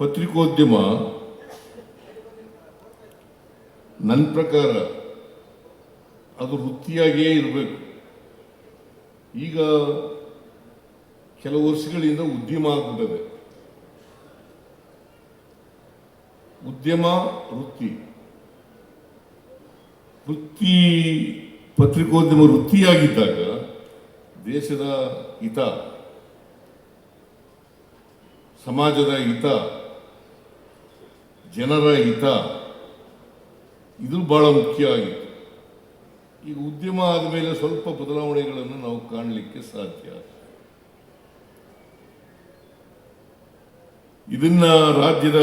ಪತ್ರಿಕೋದ್ಯಮ ನನ್ನ ಪ್ರಕಾರ ಅದು ವೃತ್ತಿಯಾಗಿಯೇ ಇರಬೇಕು. ಈಗ ಕೆಲವು ವರ್ಷಗಳಿಂದ ಉದ್ಯಮ ಆಗ್ಬಿಟ್ಟದೆ. ಉದ್ಯಮ, ವೃತ್ತಿ. ವೃತ್ತಿ, ಪತ್ರಿಕೋದ್ಯಮ ವೃತ್ತಿಯಾಗಿದ್ದಾಗ ದೇಶದ ಹಿತ, ಸಮಾಜದ ಹಿತ ಜನರ ಹಿತ. ಇದು ಬಹಳ ಮುಖ್ಯ ಆಗಿತ್ತು. ಈಗ ಉದ್ಯಮ ಆದಮೇಲೆ ಸ್ವಲ್ಪ ಬದಲಾವಣೆಗಳನ್ನು ನಾವು ಕಾಣಲಿಕ್ಕೆ ಸಾಧ್ಯ. ಇದನ್ನ ರಾಜ್ಯದ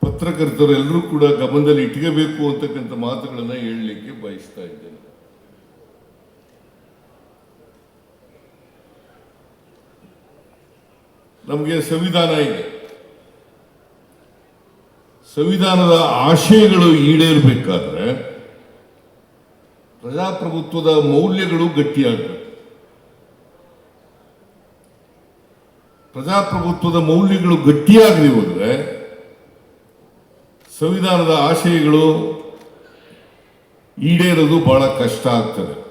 ಪತ್ರಕರ್ತರೆಲ್ಲರೂ ಕೂಡ ಗಮನದಲ್ಲಿ ಇಟ್ಕೋಬೇಕು ಅಂತಕ್ಕಂಥ ಮಾತುಗಳನ್ನು ಹೇಳಲಿಕ್ಕೆ ಬಯಸ್ತಾ ಇದ್ದೇನೆ. ನಮಗೆ ಸಂವಿಧಾನ ಇದೆ. ಸಂವಿಧಾನದ ಆಶಯಗಳು ಈಡೇರಬೇಕಾದ್ರೆ ಪ್ರಜಾಪ್ರಭುತ್ವದ ಮೌಲ್ಯಗಳು ಗಟ್ಟಿಯಾಗಬೇಕು. ಪ್ರಜಾಪ್ರಭುತ್ವದ ಮೌಲ್ಯಗಳು ಗಟ್ಟಿಯಾಗಲಿ ಹೋದರೆ ಸಂವಿಧಾನದ ಆಶಯಗಳು ಈಡೇರೋದು ಬಹಳ ಕಷ್ಟ ಆಗ್ತದೆ.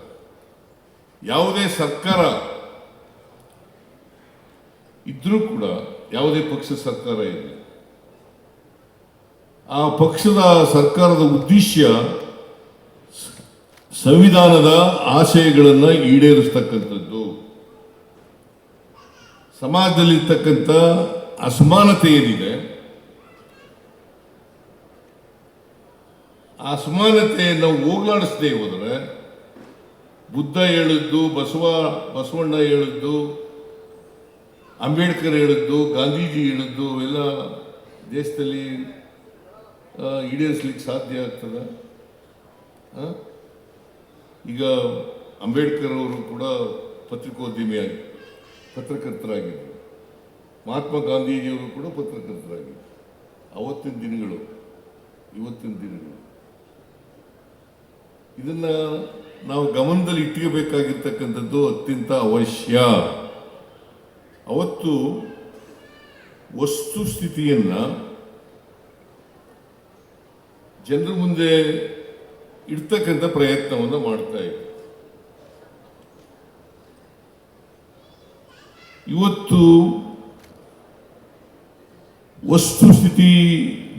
ಯಾವುದೇ ಸರ್ಕಾರ ಇದ್ರೂ ಕೂಡ ಯಾವುದೇ ಪಕ್ಷ ಸರ್ಕಾರ ಇರಲಿ ಆ ಪಕ್ಷದ ಸರ್ಕಾರದ ಉದ್ದೇಶ ಸಂವಿಧಾನದ ಆಶಯಗಳನ್ನು ಈಡೇರಿಸ್ತಕ್ಕಂಥದ್ದು. ಸಮಾಜದಲ್ಲಿರ್ತಕ್ಕಂಥ ಅಸಮಾನತೆ ಏನಿದೆ ಆ ಅಸಮಾನತೆಯನ್ನು ಹೋಗಾಡಿಸದೇ ಹೋದರೆ ಬುದ್ಧ ಹೇಳಿದ್ದು, ಬಸವ, ಬಸವಣ್ಣ ಹೇಳಿದ್ದು, ಅಂಬೇಡ್ಕರ್ ಹೇಳಿದ್ದು, ಗಾಂಧೀಜಿ ಹೇಳಿದ್ದು ಎಲ್ಲ ದೇಶದಲ್ಲಿ ಈಡೇರಿಸ್ಲಿಕ್ಕೆ ಸಾಧ್ಯ ಆಗ್ತದ. ಈಗ ಅಂಬೇಡ್ಕರ್ ಅವರು ಕೂಡ ಪತ್ರಿಕೋದ್ಯಮಿಯಾಗಿ, ಪತ್ರಕರ್ತರಾಗಿದ್ದರು. ಮಹಾತ್ಮ ಗಾಂಧೀಜಿಯವರು ಕೂಡ ಪತ್ರಕರ್ತರಾಗಿದ್ದರು. ಅವತ್ತಿನ ದಿನಗಳು, ಇವತ್ತಿನ ದಿನಗಳು. ಇದನ್ನ ನಾವು ಗಮನದಲ್ಲಿ ಇಟ್ಕೋಬೇಕಾಗಿರ್ತಕ್ಕಂಥದ್ದು ಅತ್ಯಂತ ಅವಶ್ಯ. ಅವತ್ತು ವಸ್ತುಸ್ಥಿತಿಯನ್ನ ಜನರ ಮುಂದೆ ಇಡ್ತಕ್ಕಂಥ ಪ್ರಯತ್ನವನ್ನು ಮಾಡ್ತಾ ಇದ್ದೆ. ಇವತ್ತು ವಸ್ತುಸ್ಥಿತಿ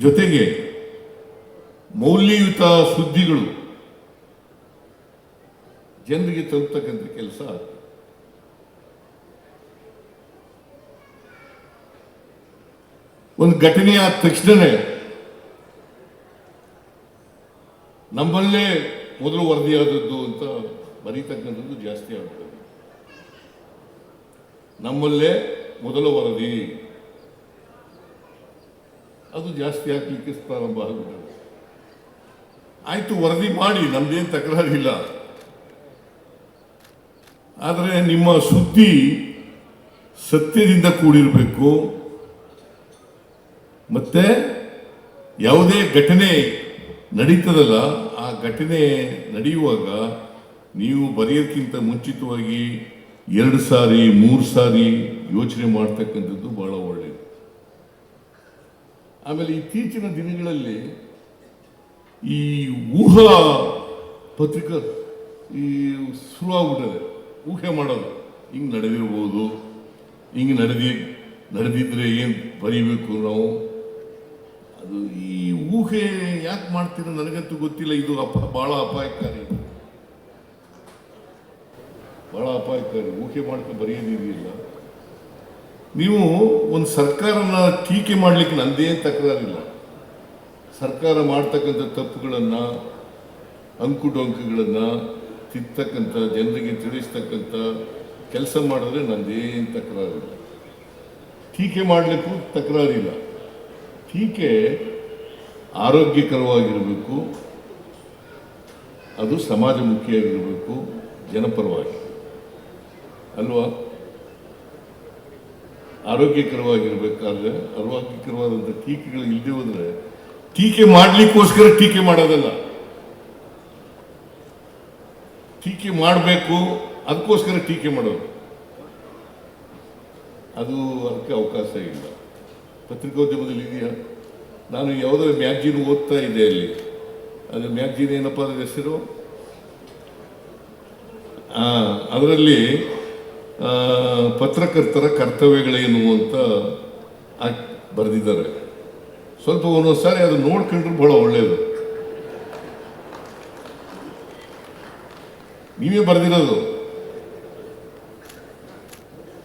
ಜೊತೆಗೆ ಮೌಲ್ಯಯುತ ಸುದ್ದಿಗಳು ಜನರಿಗೆ ತಲುಪ್ತಕ್ಕಂಥ ಕೆಲಸ ಒಂದು ಘಟನೆ ಆದ ತಕ್ಷಣವೇ ನಮ್ಮಲ್ಲೇ ಮೊದಲು ವರದಿಯಾದದ್ದು ಅಂತ ಬರೀತಕ್ಕಂಥದ್ದು ಜಾಸ್ತಿ ಆಗ್ತದೆ ನಮ್ಮಲ್ಲೇ ಮೊದಲ ವರದಿ. ಅದು ಜಾಸ್ತಿ ಆಗ್ಲಿಕ್ಕೆ ಪ್ರಾರಂಭ ಆಗುತ್ತೆ ಆಯ್ತು, ವರದಿ ಮಾಡಿ, ನಮ್ದೇನು ತಕರಾರಿಲ್ಲ. ಆದರೆ ನಿಮ್ಮ ಸುದ್ದಿ ಸತ್ಯದಿಂದ ಕೂಡಿರಬೇಕು. ಮತ್ತೆ ಯಾವುದೇ ಘಟನೆ ನಡೀತದಲ್ಲ ಘಟನೆ ನಡೆಯುವಾಗ ನೀವು ಬರೆಯೋಕ್ಕಿಂತ ಮುಂಚಿತವಾಗಿ ಎರಡು ಸಾರಿ, ಮೂರು ಸಾರಿ ಯೋಚನೆ ಮಾಡ್ತಕ್ಕಂಥದ್ದು ಬಹಳ ಒಳ್ಳೆಯದು. ಆಮೇಲೆ ಇತ್ತೀಚಿನ ದಿನಗಳಲ್ಲಿ ಈ ಊಹಾ ಪತ್ರಿಕಾ ಈ ಶುರುವಾಗ್ಬಿಟ್ಟಿದೆ. ಊಹೆ ಮಾಡೋದು. ಹಿಂಗೆ ನಡೆದಿರ್ಬೋದು, ಹಿಂಗೆ ನಡೆದಿ, ನಡೆದಿದ್ರೆ ಏನು ಬರೀಬೇಕು ನಾವು? ಅದು ಈ ಊಹೆ ಯಾಕೆ ಮಾಡ್ತೀರೋ ನನಗಂತೂ ಗೊತ್ತಿಲ್ಲ. ಇದು ಅಪ, ಬಹಳ ಅಪಾಯಕಾರಿ. ಬಹಳ ಅಪಾಯಕಾರಿ. ಊಹೆ ಮಾಡ್ಕೊಂಡು ಬರೆಯೋದಿದೆಯಲ್ಲ ನೀವು ಒಂದು ಸರ್ಕಾರನ ಟೀಕೆ ಮಾಡಲಿಕ್ಕೆ ನಂದೇ ತಕರಾರಿಲ್ಲ. ಸರ್ಕಾರ ಮಾಡ್ತಕ್ಕಂಥ ತಪ್ಪುಗಳನ್ನು, ಅಂಕುಡೊಂಕುಗಳನ್ನು ತಿತ್ತಕ್ಕಂಥ, ಜನರಿಗೆ ತಿಳಿಸ್ತಕ್ಕಂಥ ಕೆಲಸ ಮಾಡಿದ್ರೆ ನಂದೇನು ತಕರಾರಿಲ್ಲ. ಟೀಕೆ ಮಾಡಲಿಕ್ಕೂ ತಕರಾರಿಲ್ಲ. ಟೀಕೆ ಆರೋಗ್ಯಕರವಾಗಿರಬೇಕು, ಅದು ಸಮಾಜಮುಖಿಯಾಗಿರಬೇಕು, ಜನಪರವಾಗಿ. ಅಲ್ವಾ? ಆರೋಗ್ಯಕರವಾಗಿರ್ಬೇಕಾದ್ರೆ, ಆರೋಗ್ಯಕರವಾದಂಥ ಟೀಕೆಗಳು ಇಲ್ಲದೆ ಹೋದರೆ ಟೀಕೆ ಮಾಡಲಿಕ್ಕೋಸ್ಕರ ಟೀಕೆ ಮಾಡೋದಲ್ಲ. ಟೀಕೆ ಮಾಡಬೇಕು, ಅದಕ್ಕೋಸ್ಕರ ಟೀಕೆ ಮಾಡೋದು. ಅದು ಅದಕ್ಕೆ ಅವಕಾಶ ಇಲ್ಲ. ಪತ್ರಿಕೋದ್ಯಮದಲ್ಲಿ ಇದೆಯಾ? ನಾನು ಯಾವುದೋ ಮ್ಯಾಗ್ಜಿನ್ ಓದ್ತಾ ಇದ್ದೆ ಅಲ್ಲಿ. ಅದು ಮ್ಯಾಗ್ಜಿನ್ ಏನಪ್ಪ ಅದ್ರ ಹೆಸರು? ಅದರಲ್ಲಿ ಪತ್ರಕರ್ತರ ಕರ್ತವ್ಯಗಳೇನು ಅಂತ ಬರೆದಿದ್ದಾರೆ. ಸ್ವಲ್ಪ ಒಂದೊಂದು ಸಾರಿ ಅದು ನೋಡ್ಕೊಂಡ್ರೆ ಬಹಳ ಒಳ್ಳೆಯದು ನೀವೇ ಬರೆದಿರೋದು.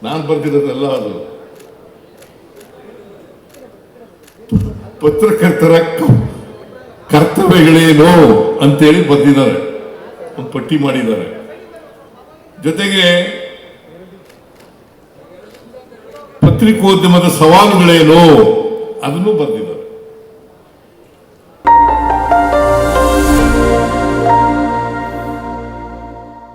ನಾನು ಬರೆದಿರೋದಲ್ಲ ಅದು. ಪತ್ರಕರ್ತರ ಕರ್ತವ್ಯಗಳೇನೋ ಅಂತೇಳಿ ಬಂದಿದ್ದಾರೆ. ಒಂದು ಪಟ್ಟಿ ಮಾಡಿದ್ದಾರೆ. ಜೊತೆಗೆ ಪತ್ರಿಕೋದ್ಯಮದ ಸವಾಲುಗಳೇನು ಅದನ್ನು ಬರೆದಿದ್ದಾರೆ